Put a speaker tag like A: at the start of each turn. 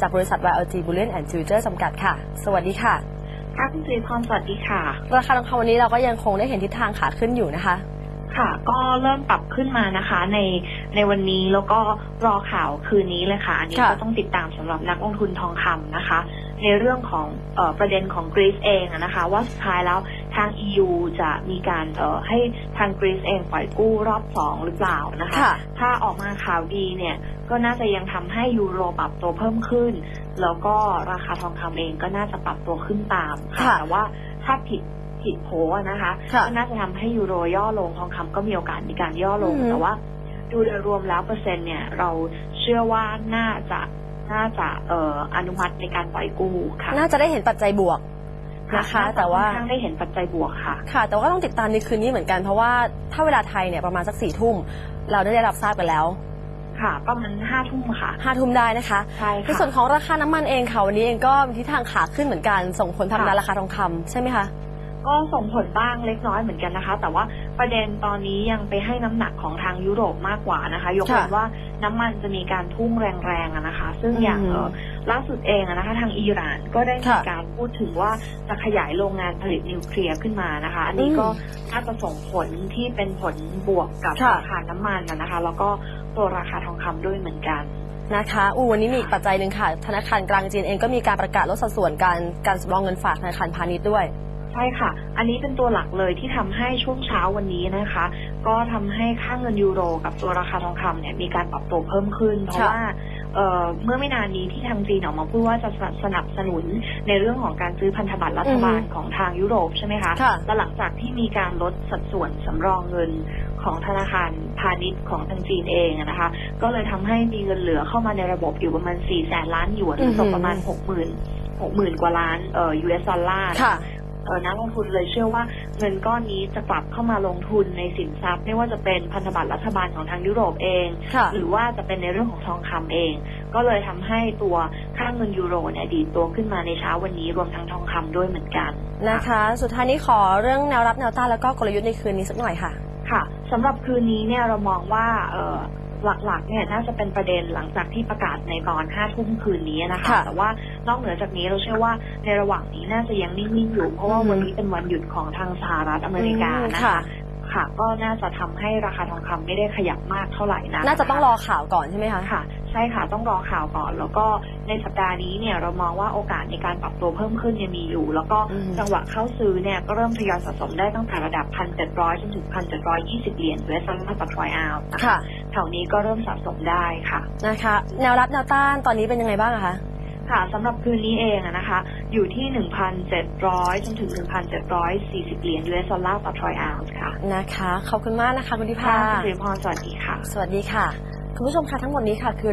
A: จากบริษัท YLG Bullion and Future จำกัดค่ะ สวัสดีค่ะ
B: ค่ะคุณสิริพรสวัสดีค่ะ
A: ราคาทองคำวันนี้เราก็ยังคงได้เห็นทิศทางขาขึ้นอยู่นะคะ
B: ค่ะ ก็เริ่มปรับขึ้นมานะคะ ในในวันนี้แล้วก็รอข่าวคืนนี้เลยค่ะ อันนี้
A: ค่ะ
B: ก็ต้องติดตามสำหรับนักลงทุนทองคำนะคะ ในเรื่องของเออประเด็นของกรีซเองอะนะคะ ว่าสุดท้ายแล้ว ทาง EU จะมีการเอ่อให้ทางกรีซเองปล่อยกู้รอบสองหรือเปล่านะคะ
A: ค่ะ
B: ถ้าออกมาข่าวดีเนี่ยก็น่าจะยังทำให้ยูโรปรับตัวเพิ่มขึ้น แล้วก็ราคาทองคำเองก็น่าจะปรับตัวขึ้นตามค่ะ
A: ค่ะ
B: แต่ว่าถ้าผิดผิดโผอะนะคะ
A: ค่ะ
B: ก็น่าจะทำให้ยูโรย่อลงทองคำก็มีโอกาสในการย่อลง
A: อือฮึ
B: แต่ว่า ดูโดยรวมแล้วเปอร์เซ็นต์เนี่ย เราเชื่อว่าน่าจะน่าจะเอ่ออนุมัติในการปล่อยกู้ค่ะ
A: น่าจะได้เห็นปัจจัยบวก นะคะ
B: น่จ
A: แต่ว่า
B: ค่อนข้างได้เห็นปัจจัยบวกค่ะ
A: ค่ะ แต่ว่าต้องติดตามในคืนนี้เหมือนกันเพราะว่าถ้าเวลาไทยเนี่ยประมาณสักสี่ทุ่ม เราได้รับทราบกันแล้ว
B: ค่ะประมาณห้าทุ่มค่ะ
A: ห้าทุ่มได้นะคะ
B: ใช่
A: ใน
B: ค่ะ
A: ส่วนของราคาน้ำมันเองค่ะวันนี้เองก็มีทิศทางขาขึ้นเหมือนกัน ส่งผลทำงานราคาทองคำใช่ไหมคะ
B: ก็ส่งผลบ้างเล็กน้อยเหมือนกันนะคะ แต่ว่าประเด็นตอนนี้ยังไปให้น้ำหนักของทางยุโรปมากกว่านะคะ ยกเว้น
A: ค่ะ
B: ว่าน้ำมันจะมีการพุ่งแรงๆอะนะคะ ซึ่ง
A: อืม
B: อย่างเอ่อ ล่าสุดเองอะนะคะทางอิหร่านก็ได้มี
A: ค่ะ
B: การพูดถึงว่าจะขยายโรงงานผลิตนิวเคลียร์ขึ้นมานะคะ อันนี้
A: อืม
B: ก็น่าจะส่งผลที่เป็นผลบวกกับ
A: ค่ะ
B: ราคาน้ำมันอะนะคะ แล้วก็ตัวราคาทองคำด้วยเหมือนกัน
A: นะคะอู้วันนี้มีอีกปัจจัยหนึ่งค่ะ ธนาคารกลางจีนเองก็มีการประกาศลดสัดส่วนการการสำรองเงินฝากธนาคารพาณิชย์ด้วย
B: ใช่ค่ะ อันนี้เป็นตัวหลักเลยที่ทำให้ช่วงเช้าวันนี้นะคะ ก็ทำให้ค่าเงินยูโร กับตัวราคาทองคำเนี่ยมีการปรับตัวเพิ่มขึ้น เพราะ
A: ค่ะ
B: ว่า เอ่อเมื่อไม่นานนี้ที่ทางจีนออกมาพูดว่าจะสนับสนุนในเรื่องของการซื้อพันธบัตรรัฐบาล
A: อือฮึ
B: ของทางยุโรปใช่ไหมคะ
A: ค่ะ
B: และหลังจากที่มีการลดสัดส่วนสำรองเงินของธนาคารพาณิชย์ของทางจีนเองอะนะคะ ก็เลยทำให้มีเงินเหลือเข้ามาในระบบอยู่ประมาณ4แสนล้านหยวนหรือตกประมาณ 6 0 0 0 0 6 0,000 กว่าล้านเอ่อ US ดอลลาร์
A: ค่ะ
B: เออ นักลงทุนเลยเชื่อว่าเงินก้อนนี้จะกลับเข้ามาลงทุนในสินทรัพย์ ไม่ว่าจะเป็นพันธบัตรรัฐบาลของทางยุโรปเอง
A: ค่ะ
B: หรือว่าจะเป็นในเรื่องของทองคำเอง ก็เลยทำให้ตัวค่าเงินยูโรเนี่ยดีดตัวขึ้นมาในเช้าวันนี้รวมทั้งทองคำด้วยเหมือนกัน
A: นะคะ สุดท้ายนี้ขอเรื่องแนวรับแนวต้านแล้วก็กลยุทธ์ในคืนนี้สักหน่อยค่ะ
B: ค่ะสำหรับคืนนี้เนี่ยเรามองว่าเออหลักๆเนี่ยน่าจะเป็นประเด็นหลังจากที่ประกาศในตอนห้าทุ่มคืนนี้นะคะ
A: ค่ะ
B: แต่ว่า นอกเหนือจากนี้เราเชื่อว่าในระหว่างนี้น่าจะยังนิ่งๆอยู่ เพราะว่า
A: อืม
B: วันนี้เป็นวันหยุดของทางสหรัฐอเมริกา
A: อืม
B: นะ
A: ค่ะ
B: คะค่ะก็น่าจะทำให้ราคาทองคำไม่ได้ขยับมากเท่าไหร่นะ
A: น่าจะต้องรอข่าวก่อนใช่ไหมคะ
B: ค่ะ ใช่ค่ะต้องรอข่าวก่อน แล้วก็ในสัปดาห์นี้เนี่ยเรามองว่าโอกาสในการปรับตัวเพิ่มขึ้นยังมีอยู่ แล้วก็
A: อืม
B: จังหวะเข้าซื้อเนี่ยก็เริ่มทยอยสะสมได้ตั้งแต่ระดับ 1,700จนถึง 1,720 เหรียญ US ดอลลาร์ต่อทรอยออนซ์นะคะ
A: ค่ะ
B: แถวนี้ก็เริ่มสะสมได้ค่ะ
A: นะคะ แนวรับแนวต้านตอนนี้เป็นยังไงบ้างอะคะ
B: ค่ะสำหรับคืนนี้เองอะนะคะ อยู่ที่ 1,700 จนถึง 1,740 เหรียญ US ดอลลาร์ต่อทรอยออนซ์ค่ะ
A: นะคะ ขอบคุณมากนะคะ คุณทิพา
B: ค่ะคุณสิริพรสวัสดีค่ะ
A: สวัสดีค่ะ คุณผู้ชมคะทั้งหมดนี้ค่ะคือ